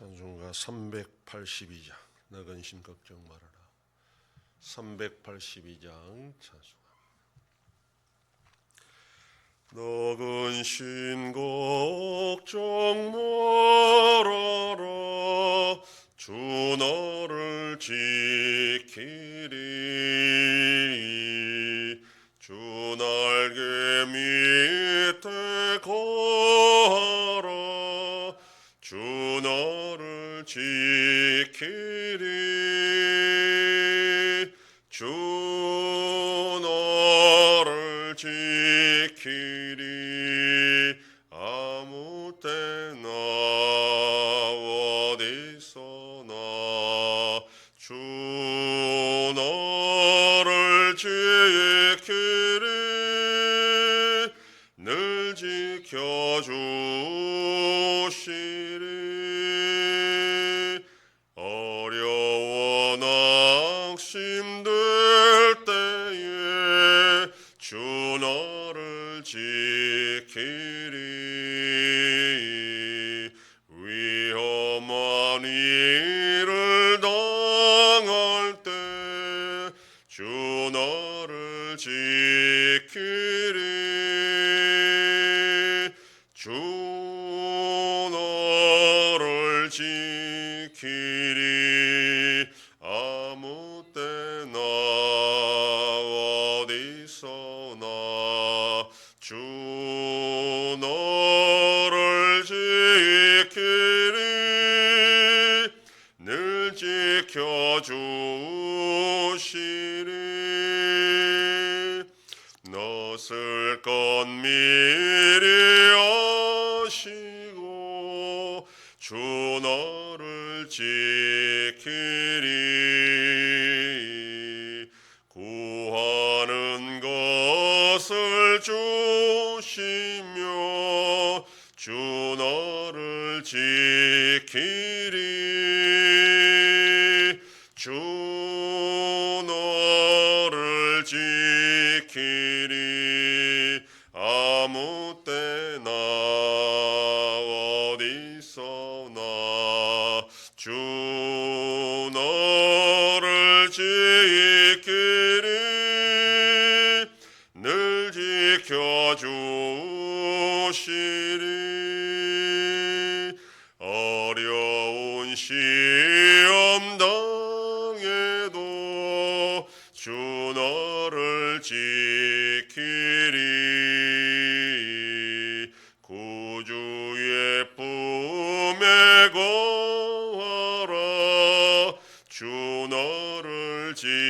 찬송가 382장 나 근 심 걱정 말아라. 382장 찬송가 너 근심 걱정 말아라. 주 너를 지키리 너를 지키리. 주 지키리 너를 지키리 너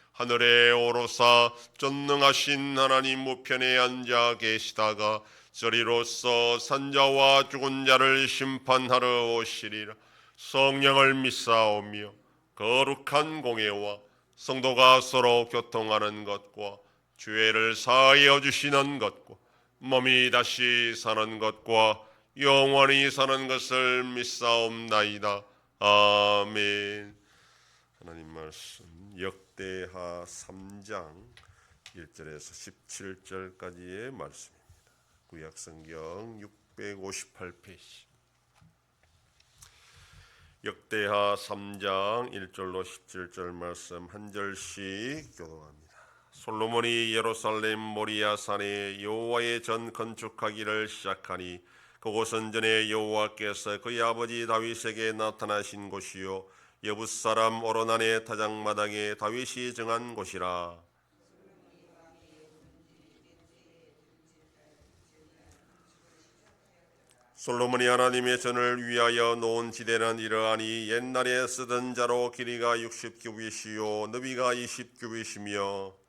하늘에 오르사 전능하신 하나님 우편에 앉아 계시다가 저리로서 산자와 죽은 자를 심판하러 오시리라 성령을 믿사오며 거룩한 공예와 성도가 서로 교통하는 것과 죄를 사하여 주시는 것과 몸이 다시 사는 것과 영원히 사는 것을 믿사옵나이다. 아멘. 하나님 말씀 역대하 3장 1절에서 17절까지의 말씀입니다. 구약 성경 658페이지. 역대하 3장 1절로 17절 말씀 한 절씩 교독합니다. 솔로몬이 예루살렘 모리아 산에 여호와의 전 건축하기를 시작하니 그곳은 전에 여호와께서 그의 아버지 다윗에게 나타나신 곳이요 여붓 사람 오로난의 타작마당에 다윗이 정한 곳이라. 솔로몬이 하나님의 전을 위하여 놓은 지대는 이러하니 옛날에 쓰던 자로 길이가 60규빗이요 너비가 20규빗이며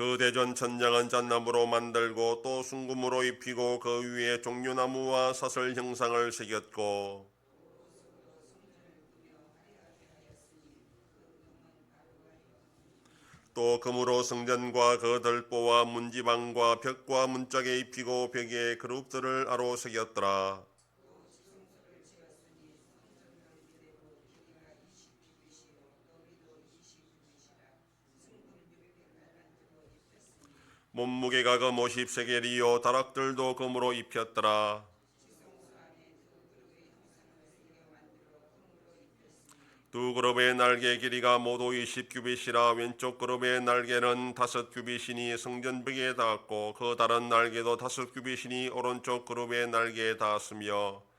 그 대전 천장은 잣나무로 만들고 또 순금으로 입히고 그 위에 종류나무와 사슬 형상을 새겼고 또 금으로 성전과 그 덜보와 문지방과 벽과 문짝에 입히고 벽에 그룹들을 아로 새겼더라. 몸무게가 금 50세겔 이요 다락들도 금으로 입혔더라. 두 그룹의 날개 길이가 모두 20규빗이라 왼쪽 그룹의 날개는 다섯 규빗이니 성전벽에 닿았고 그 다른 날개도 다섯 규빗이니 오른쪽 그룹의 날개에 닿았으며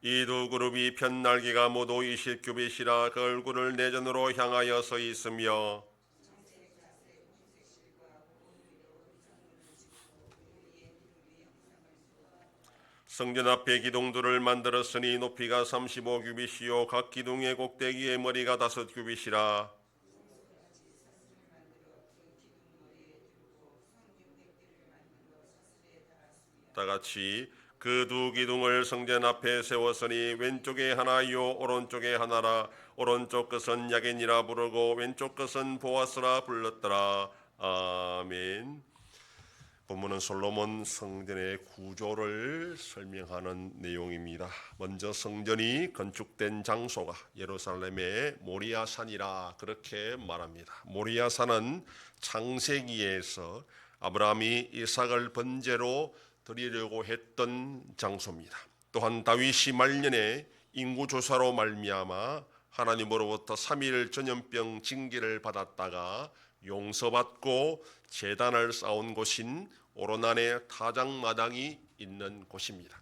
이 두 그룹이 편 날개가 모두 20규빗이라 그 얼굴을 내전으로 향하여 서 있으며 성전 앞에 기둥들을 만들었으니 높이가 35규빗이요 각 기둥의 꼭대기의 머리가 다섯 규빗이라. 다 같이 그 두 기둥을 성전 앞에 세웠으니 왼쪽에 하나요 오른쪽에 하나라 오른쪽 것은 야겐이라 부르고 왼쪽 것은 보아스라 불렀더라 아멘. 본문은 솔로몬 성전의 구조를 설명하는 내용입니다. 먼저 성전이 건축된 장소가 예루살렘의 모리아 산이라 그렇게 말합니다. 모리아 산은 창세기에서 아브라함이 이삭을 번제로 드리려고 했던 장소입니다. 또한 다윗이 말년에 인구 조사로 말미암아 하나님으로부터 3일 전염병 징계를 받았다가 용서받고 재단을 쌓은 곳인 오로난의 타작마당이 있는 곳입니다.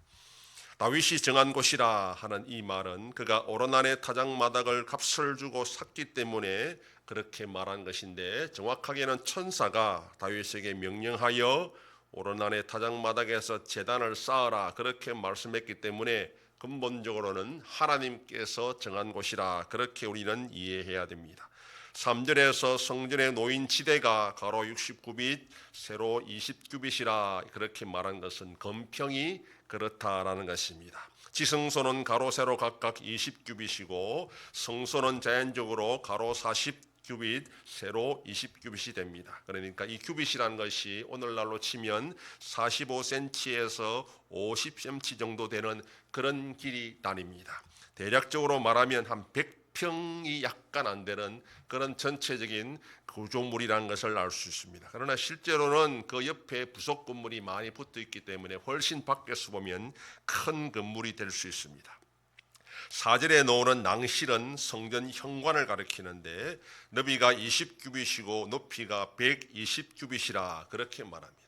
다윗이 정한 곳이라 하는 이 말은 그가 오로난의 타작마당을 값을 주고 샀기 때문에 그렇게 말한 것인데 정확하게는 천사가 다윗에게 명령하여 오로난의 타작마당에서 재단을 쌓아라 그렇게 말씀했기 때문에 근본적으로는 하나님께서 정한 곳이라 그렇게 우리는 이해해야 됩니다. 3절에서 성전의 노인 지대가 가로 69빛, 세로 20규빗이라 그렇게 말한 것은 검평이 그렇다라는 것입니다. 지성소는 가로 세로 각각 20규빗이고 성소는 자연적으로 가로 40 규빗, 세로 20규빗이 됩니다. 그러니까 이 규빗이라는 것이 오늘날로 치면 45cm에서 50cm 정도 되는 그런 길이 다닙니다. 대략적으로 말하면 한 100평이 약간 안 되는 그런 전체적인 구조물이라는 것을 알 수 있습니다. 그러나 실제로는 그 옆에 부속 건물이 많이 붙어 있기 때문에 훨씬 밖에서 보면 큰 건물이 될 수 있습니다. 사절에 놓는 낭실은 성전 현관을 가리키는데 너비가 20규빗이고 높이가 120규빗이라 그렇게 말합니다.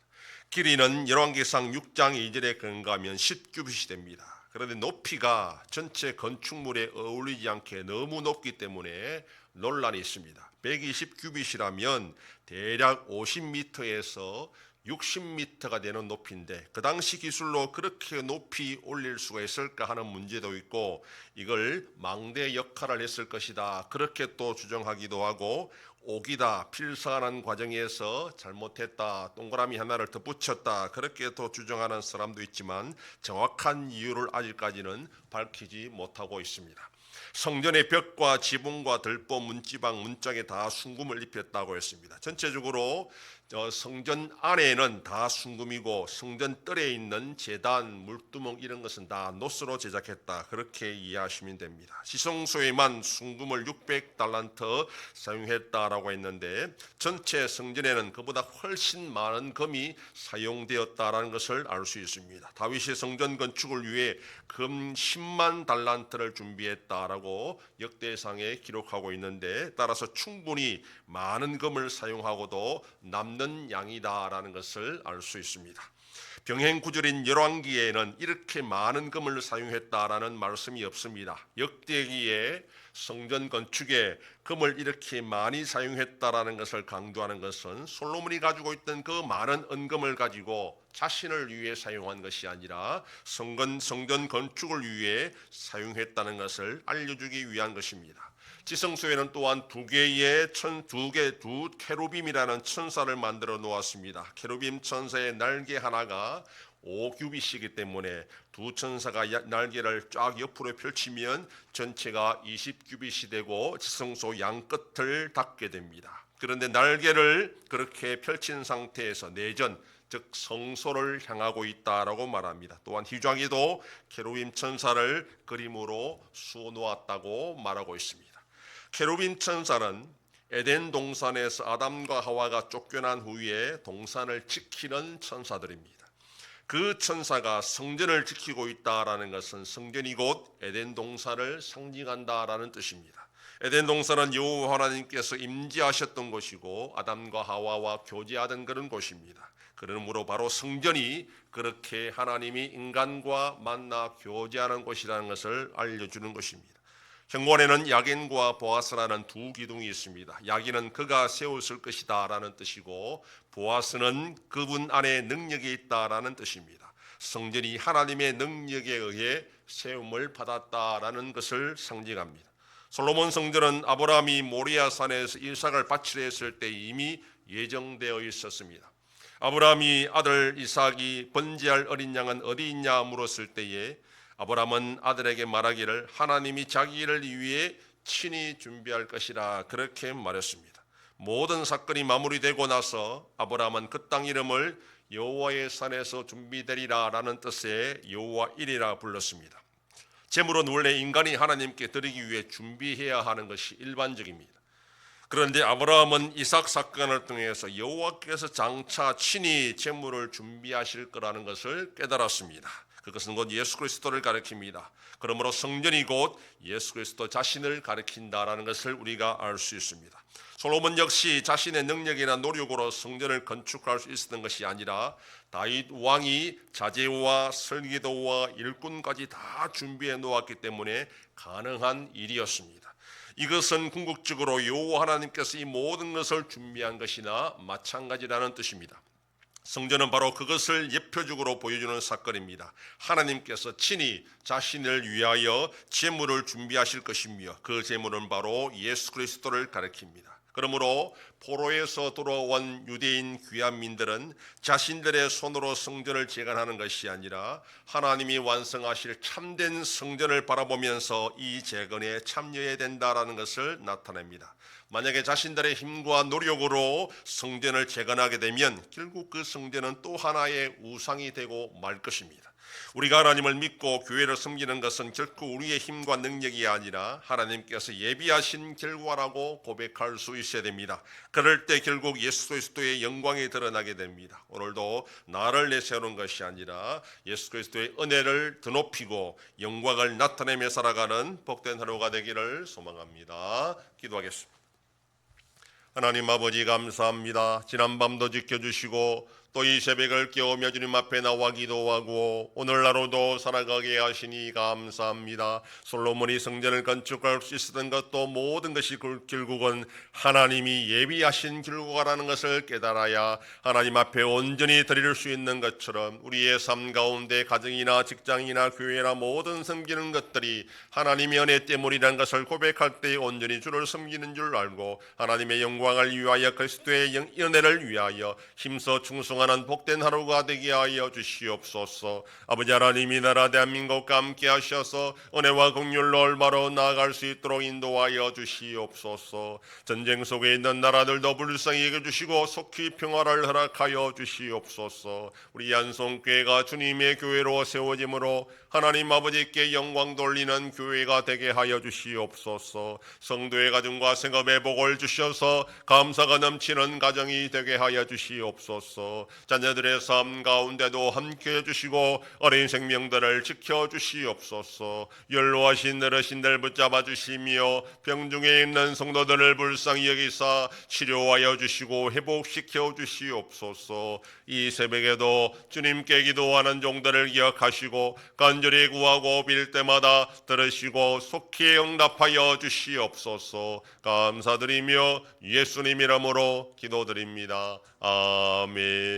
길이는 열왕기상 6장 2절에 근거하면 10규빗이 됩니다. 그런데 높이가 전체 건축물에 어울리지 않게 너무 높기 때문에 논란이 있습니다. 120 규빗이라면 대략 50m에서 60m가 되는 높이인데 그 당시 기술로 그렇게 높이 올릴 수가 있을까 하는 문제도 있고 이걸 망대 역할을 했을 것이다 그렇게 또 주장하기도 하고 옥이다 필사하는 과정에서 잘못했다 동그라미 하나를 더 붙였다 그렇게 또 주장하는 사람도 있지만 정확한 이유를 아직까지는 밝히지 못하고 있습니다. 성전의 벽과 지붕과 들보 문지방 문짝에 다 순금을 입혔다고 했습니다. 전체적으로 어, 성전 안에는 다 순금이고 성전 뜰에 있는 제단, 물두멍 이런 것은 다 노스로 제작했다. 그렇게 이해하시면 됩니다. 시성소에만 순금을 600달란트 사용했다라고 했는데 전체 성전에는 그보다 훨씬 많은 금이 사용되었다라는 것을 알 수 있습니다. 다윗이 성전 건축을 위해 금 10만 달란트를 준비했다라고 역대상에 기록하고 있는데 따라서 충분히 많은 금을 사용하고도 남는 양이다라는 것을 알 수 있습니다. 병행 구절인 열왕기에는 이렇게 많은 금을 사용했다라는 말씀이 없습니다. 역대기에 성전 건축에 금을 이렇게 많이 사용했다라는 것을 강조하는 것은 솔로몬이 가지고 있던 그 많은 은금을 가지고 자신을 위해 사용한 것이 아니라 성전 성전 건축을 위해 사용했다는 것을 알려주기 위한 것입니다. 지성소에는 또한 두 개의 천 두 개두 케루빔이라는 천사를 만들어 놓았습니다. 케루빔 천사의 날개 하나가 5규빗이기 때문에 두 천사가 야- 날개를 쫙 옆으로 펼치면 전체가 20규빗이 되고 지성소 양 끝을 닫게 됩니다. 그런데 날개를 그렇게 펼친 상태에서 내전 즉 성소를 향하고 있다라고 말합니다. 또한 희좌기도 케루빔 천사를 그림으로 수어 놓았다고 말하고 있습니다. 케루빔 천사는 에덴 동산에서 아담과 하와가 쫓겨난 후에 동산을 지키는 천사들입니다. 그 천사가 성전을 지키고 있다라는 것은 성전이 곧 에덴 동산을 상징한다라는 뜻입니다. 에덴 동산은 여호와 하나님께서 임재하셨던 곳이고 아담과 하와와 교제하던 그런 곳입니다. 그러므로 바로 성전이 그렇게 하나님이 인간과 만나 교제하는 곳이라는 것을 알려주는 것입니다. 현관에는 야긴과 보아스라는 두 기둥이 있습니다. 야긴은 그가 세웠을 것이다라는 뜻이고 보아스는 그분 안에 능력이 있다라는 뜻입니다. 성전이 하나님의 능력에 의해 세움을 받았다라는 것을 상징합니다. 솔로몬 성전은 아브라함이 모리아 산에서 일삭을 바치려 했을 때 이미 예정되어 있었습니다. 아브라함이 아들 이삭이 번제할 어린 양은 어디 있냐 물었을 때에 아브라함은 아들에게 말하기를 하나님이 자기를 위해 친히 준비할 것이라 그렇게 말했습니다. 모든 사건이 마무리되고 나서 아브라함은 그 땅 이름을 여호와의 산에서 준비되리라라는 뜻의 여호와 일이라 불렀습니다. 제물은 원래 인간이 하나님께 드리기 위해 준비해야 하는 것이 일반적입니다. 그런데 아브라함은 이삭 사건을 통해서 여호와께서 장차 친히 제물을 준비하실 거라는 것을 깨달았습니다. 그것은 곧 예수 그리스도를 가리킵니다. 그러므로 성전이 곧 예수 그리스도 자신을 가리킨다라는 것을 우리가 알 수 있습니다. 솔로몬 역시 자신의 능력이나 노력으로 성전을 건축할 수 있었던 것이 아니라 다윗 왕이 자재와 설계도와 일꾼까지 다 준비해 놓았기 때문에 가능한 일이었습니다. 이것은 궁극적으로 여호와 하나님께서 이 모든 것을 준비한 것이나 마찬가지라는 뜻입니다. 성전은 바로 그것을 예표적으로 보여주는 사건입니다. 하나님께서 친히 자신을 위하여 제물을 준비하실 것이며 그 제물은 바로 예수 그리스도를 가리킵니다. 그러므로 포로에서 돌아온 유대인 귀한민들은 자신들의 손으로 성전을 재건하는 것이 아니라 하나님이 완성하실 참된 성전을 바라보면서 이 재건에 참여해야 된다라는 것을 나타냅니다. 만약에 자신들의 힘과 노력으로 성전을 재건하게 되면 결국 그 성전은 또 하나의 우상이 되고 말 것입니다. 우리가 하나님을 믿고 교회를 섬기는 것은 결코 우리의 힘과 능력이 아니라 하나님께서 예비하신 결과라고 고백할 수 있어야 됩니다. 그럴 때 결국 예수 그리스도의 영광이 드러나게 됩니다. 오늘도 나를 내세우는 것이 아니라 예수 그리스도의 은혜를 드높이고 영광을 나타내며 살아가는 복된 하루가 되기를 소망합니다. 기도하겠습니다. 하나님 아버지 감사합니다. 지난 밤도 지켜주시고 또 이 새벽을 깨우며 주님 앞에 나와 기도하고 오늘 하루도 살아가게 하시니 감사합니다. 솔로몬이 성전을 건축할 수 있었던 것도 모든 것이 그 결국은 하나님이 예비하신 결과라는 것을 깨달아야 하나님 앞에 온전히 드릴 수 있는 것처럼 우리의 삶 가운데 가정이나 직장이나 교회나 모든 섬기는 것들이 하나님의 은혜 때문이라는 것을 고백할 때 온전히 주를 섬기는 줄 알고 하나님의 영광을 위하여 그리스도의 영- 은혜를 위하여 힘써 충성을 평안한 복된 하루가 되게 하여 주시옵소서. 아버지 하나님 이 나라 대한민국과 함께 하셔서 은혜와 긍휼로 올바로 나아갈 수 있도록 인도하여 주시옵소서. 전쟁 속에 있는 나라들도 불쌍히 여겨 주시고 속히 평화를 허락하여 주시옵소서. 우리 양송교회가 주님의 교회로 세워짐으로 하나님 아버지께 영광 돌리는 교회가 되게 하여 주시옵소서. 성도의 가정과 생업에 복을 주셔서 감사가 넘치는 가정이 되게 하여 주시옵소서. 자녀들의 삶 가운데도 함께 해 주시고 어린 생명들을 지켜 주시옵소서. 연로하신 어르신들 붙잡아 주시며 병중에 있는 성도들을 불쌍히 여기사 치료하여 주시고 회복시켜 주시옵소서. 이 새벽에도 주님께 기도하는 종들을 기억하시고 간절히 구하고 빌 때마다 들으시고 속히 응답하여 주시옵소서. 감사드리며 예수님 이름으로 기도드립니다. 아멘.